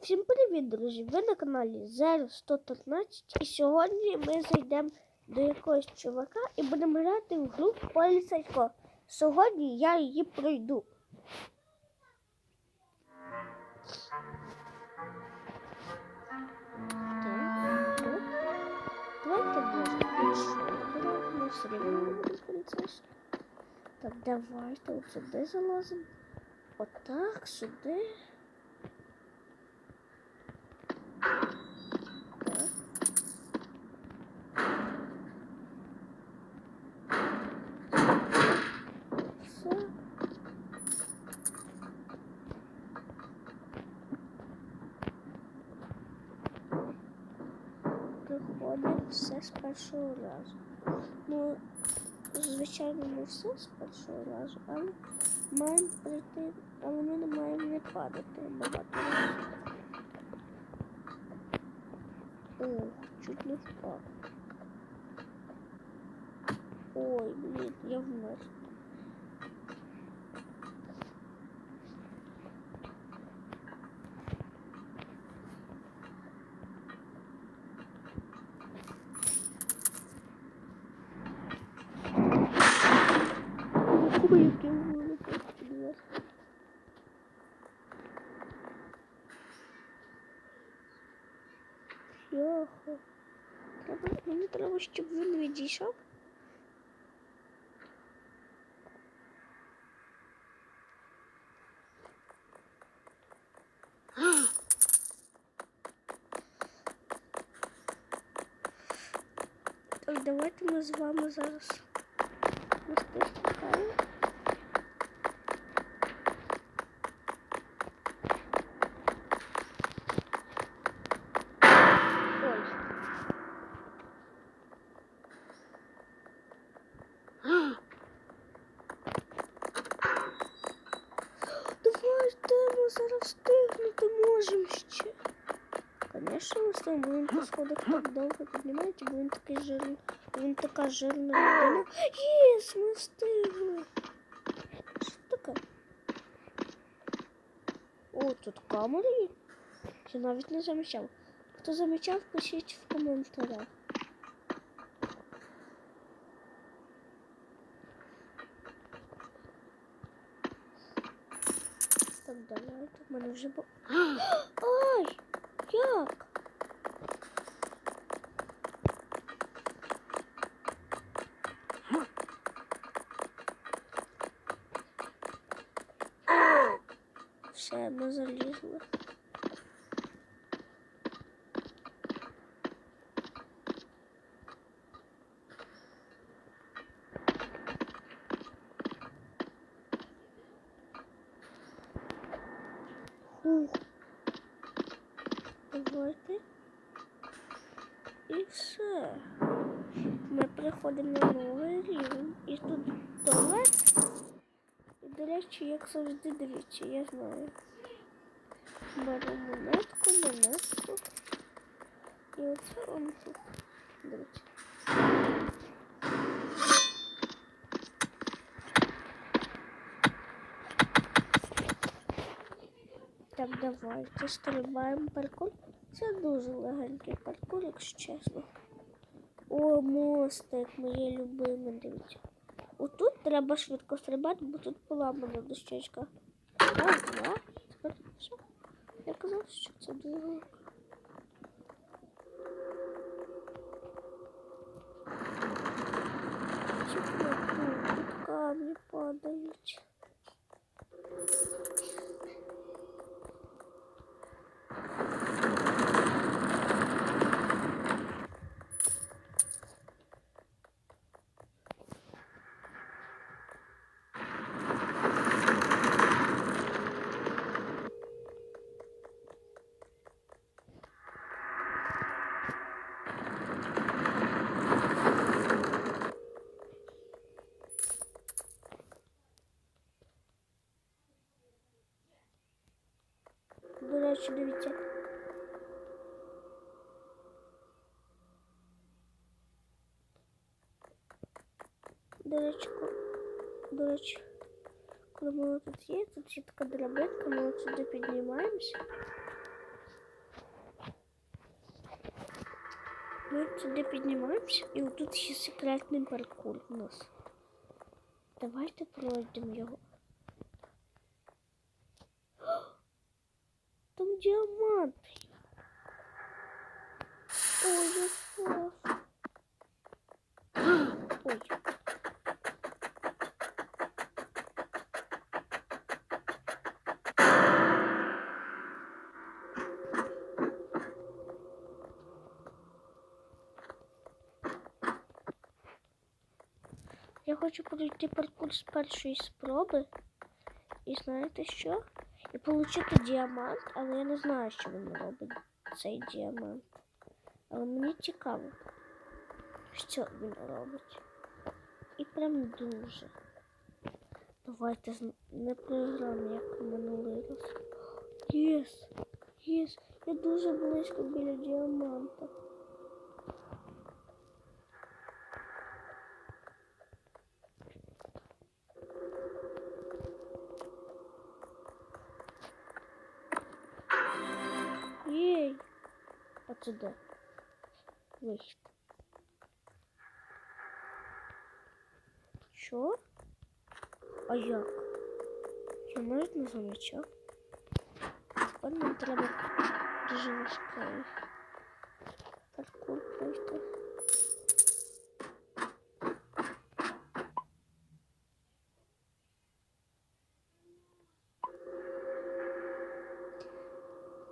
Всім привіт, друзі! Ви на каналі 0113 і сьогодні ми зайдемо до якогось чувака і будемо грати в гру поліцейського. Сьогодні я її пройду. Так. Давайте може. Так, давайте сюди залазимо. Отак, сюди. Так. Все. Приходить все з першого разу. Ну, звичайно, не все з першого разу, але маємо прийти, але ми не маємо не падати багато. Ох, чуть не впав. Ой, блін, я вмер. Треба, мені треба, щоб він відійшов. Так, давайте ми з вами зараз Звісно, ми з тобою будемо по сходах так довго піднімати, бо він такий жирний, він така жирна людина. Єс, ми встигли. Що таке? О, тут камери є. Я навіть не замічав. Хто замічав, пишіть в коментарях. Так, давайте. В мене вже бо. Ай! Як? Давайте. І все. Ми приходимо на новий рівень. І тут туалет. І, до речі, як завжди, дивіться, я знаю. Беру монетку, монетку. І оце он тут. Дивіться. Так, давайте стрибаємо паркур. Це дуже легенький паркур, якщо чесно. О, мостик, моє любиме, дивіться. Отут треба швидко стрибати, бо тут поламана дощечка. Два. Тепер все. Я казав, що це дуже легко. Чекай, тут камні падають. коротше, дивіться. До речі, до речі, коли ми тут еще тут є така драбинка, ми поднимаемся. Мы Ми поднимаемся, и вот тут є секретный паркур у нас. Давайте пройдем его. Там діамант. Ой, я впав. Ой. Я хочу пройти паркур з першої спроби. І знаєте що? Отримати діамант, але я не знаю, що він робить, цей діамант. Але мені цікаво, що він робить. І прям дуже. Давайте не програємо, як минулий раз. Єс! Єс! Я дуже близько біля діаманта. Де? Вихід. Що? А як? Навіть не замічав. Тепер нам треба дуже паркур пройти.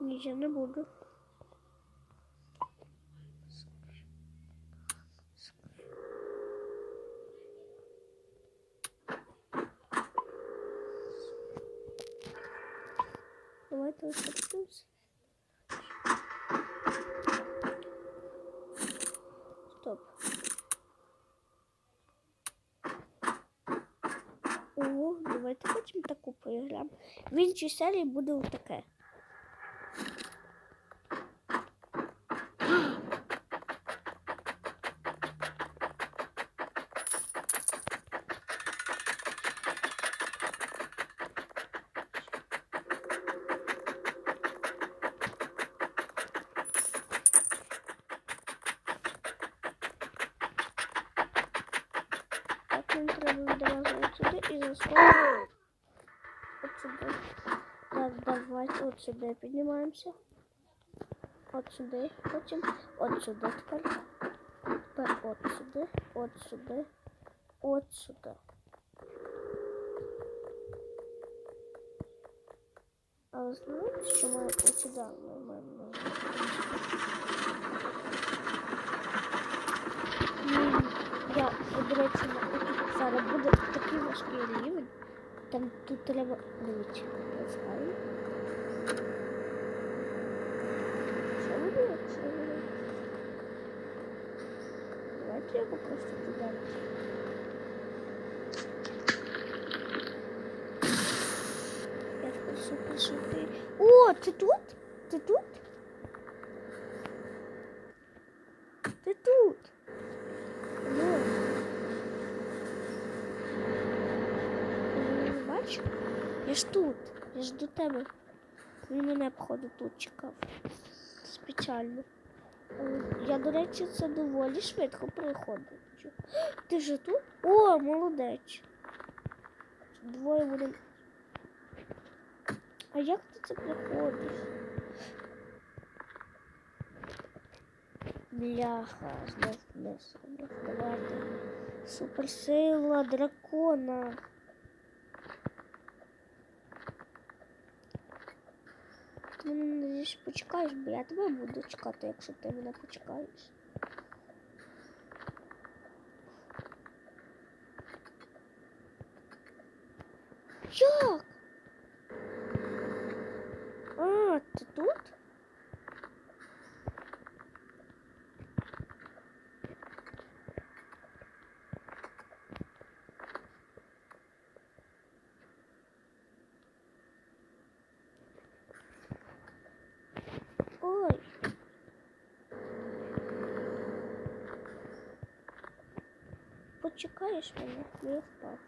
Ні, не буду. Давайте ось Стоп. О, давайте потім таку поіграємо. В іншій серії буде отаке. нам треба одразу от сюди і заскочити от сюди. Так, давайте от сюди піднімаємося. От сюди, потім от сюди тепер. Тепер от сюди, от сюди, от сюди. Але знаєте, що ми от сюди ми маємо нажати? Ні, Я, до речі, на- тут зараз буде такий важкий рівень. Там тут треба дивіться, поставити. Що буде? Що буде? Давайте його просто туди. Я хочу пошути. О, ти тут? Ти тут? Тебе. Він мене, походу, тут чекав. Спеціально. Е, Я, до речі, це доволі швидко проходить. Ти ж тут? О, молодець. Двоє будемо. А як ти це приходиш? Бляха, знов не Давайте. Суперсила дракона. Почекаєш, бо я тебе буду чекати, якщо ти мене почекаєш. Як? А, ти тут? Почекаєш мене, бо я впав.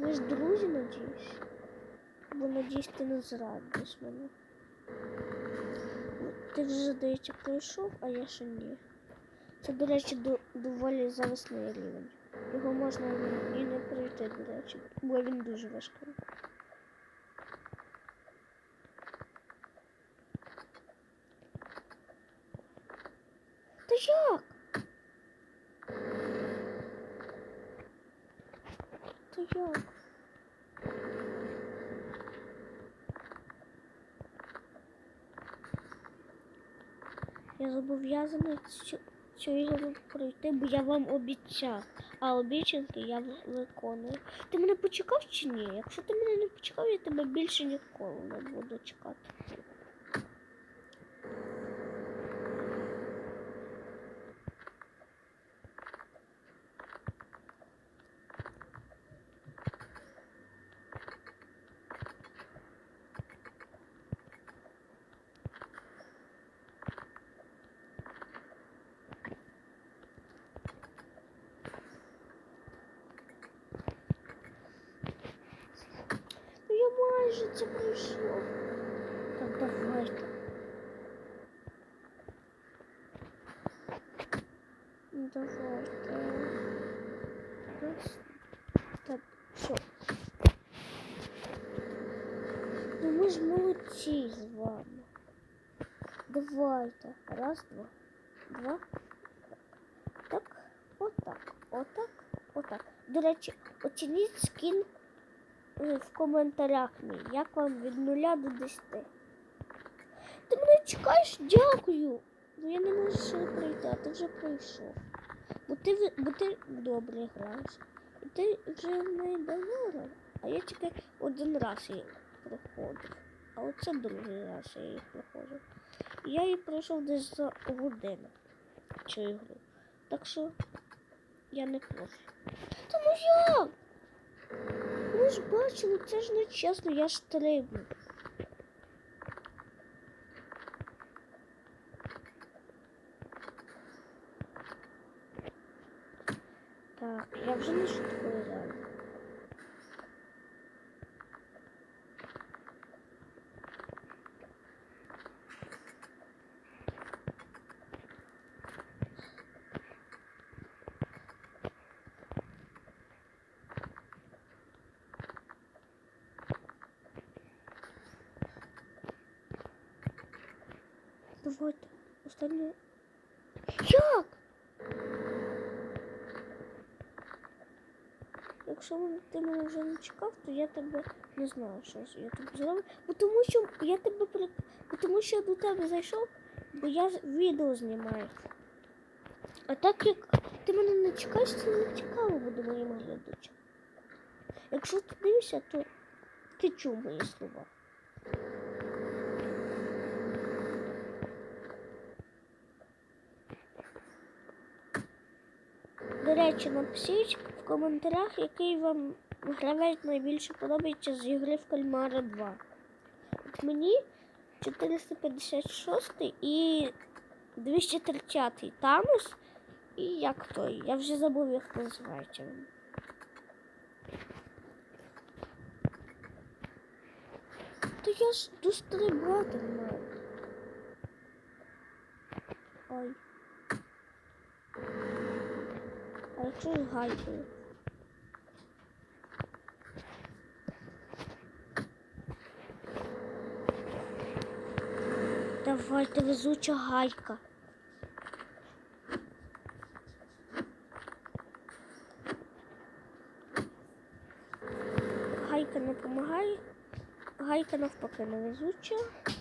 Ми ж друзі, надіюсь. Бо надіюсь, ти не зрадиш мене. ти вже здається пройшов, а я ще ні. Це, до речі, до, доволі зависний рівень. Його можна і не пройти, до речі, бо він дуже важкий. Та як? Та як? Я зобов'язаний цю, цю ігру пройти, бо я вам обіцяв. А обіцянки я виконую. Ти мене почекав чи ні? Якщо ти мене не почекав, я тебе більше ніколи не буду чекати. майже це пройшов. Так, давайте. Ну, Давайте. Раз. Так, що? Ну ми ж молодці з вами. Давайте. Раз, два. Два. Так. Отак. Отак. Отак. До речі, оцініть скін е, В коментарях мій, як вам від нуля до 10. Ти мене чекаєш? Дякую. Ну я не можу ще пройти, а ти вже пройшов. Бо ти, бо ти добре граєш. І ти вже не грав, а я тільки один раз її проходив. А оце другий раз я її проходив. І я її пройшов десь за годину цю ігру. Так що я не прошу. Та ну як? Ви ж бачили, це ж не чесно, я ж стрибну. Так, я вже не шуткую Давайте, останнє. Як? Якщо ти мене вже не чекав, то я тебе не знаю, що я тобі зроблю. Бо тому що я тебе при... бо тому що я до тебе зайшов, бо я відео знімаю. А так як ти мене не чекаєш, це не цікаво буде моїм глядачам. Якщо ти дивишся, то ти чув мої слова. До речі, напишіть в коментарях, який вам гравець найбільше подобається з ігри в Кальмара 2. От мені 456 і 230 Танус. І як той? Я вже забув, як називається. То я ж дострибати не маю. Ой. Якщо з гайкою? Давайте везуча гайка. Гайка не допомагає. Гайка навпаки невезуча. Ну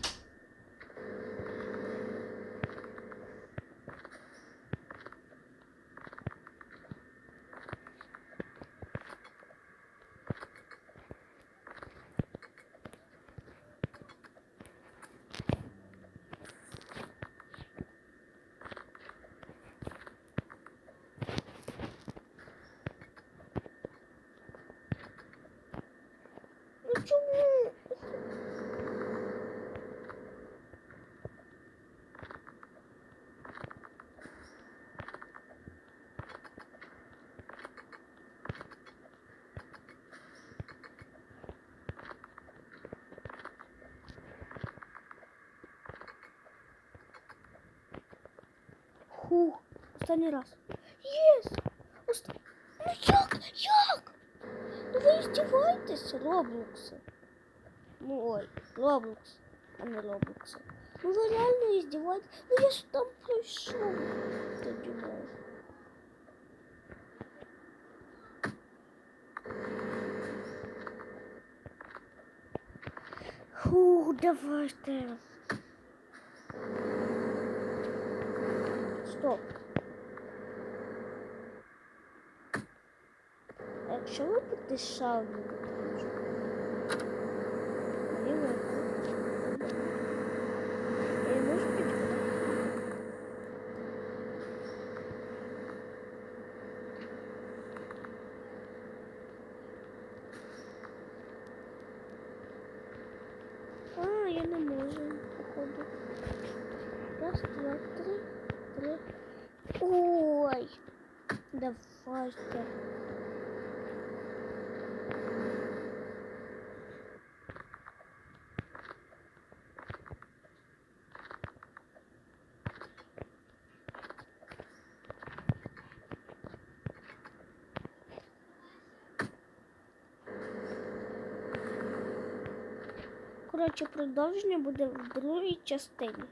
останній раз. Єс! Ост... Ну як? Як? Ну ви здіваєтесь, Роблокси. Ну ой, Роблокс, а не Роблокси. Ну ви реально здіваєтесь. Ну я ж там пройшов. Тоді можу. Фух, давайте. Стоп. А Якщо ви будете шалені, я не можу підійти. А, я не можу, походу. Раз, два, три, три. Ой, давайте. Коротше, продовження буде в другій частині.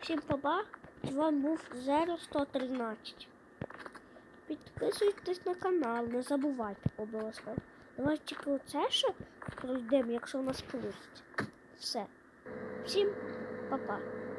Всім папа, з вами був 0113. Підписуйтесь на канал, не забувайте обов'язково. Давайте тільки оце ще пройдемо, якщо у нас вийде. Все. Всім па-па.